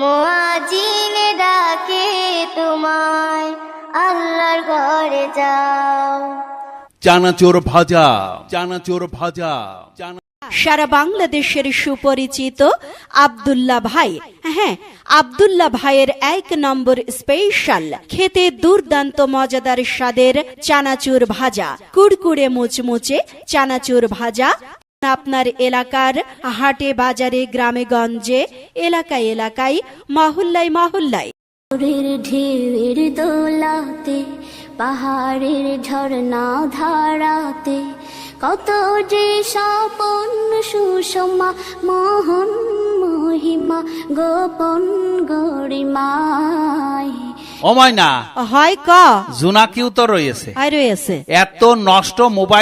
মোয়াজিন ডাকে তোমায় আল্লাহর ঘরে যাও। চানাচোর ভাজা চানাচোর ভাজা সারা বাংলাদেশের সুপরিচিত আবদুল্লা ভাই। হ্যাঁ আবদুল্লা ভাইয়ের এক নম্বর স্পেশাল খেতে দুর্দান্ত মজাদার স্বাদের চানাচুর ভাজা। কুড়কুড়ে মুচমুচে চানাচুর ভাজা আপনার এলাকার হাটে বাজারে গ্রামে গঞ্জে এলাকায় এলাকায় মহল্লায় মহল্লায়। ঢেউয়ের দোলাতে পাহাড়ের ঝর্ণা ধারাতে কত যে স্বপন সুষমা মোহন মহিমা গোপন গরিমায়। অময়না হয় ক? জোনাকিও তো রয়েছে। রয়েছে। এত নষ্ট মোবাইল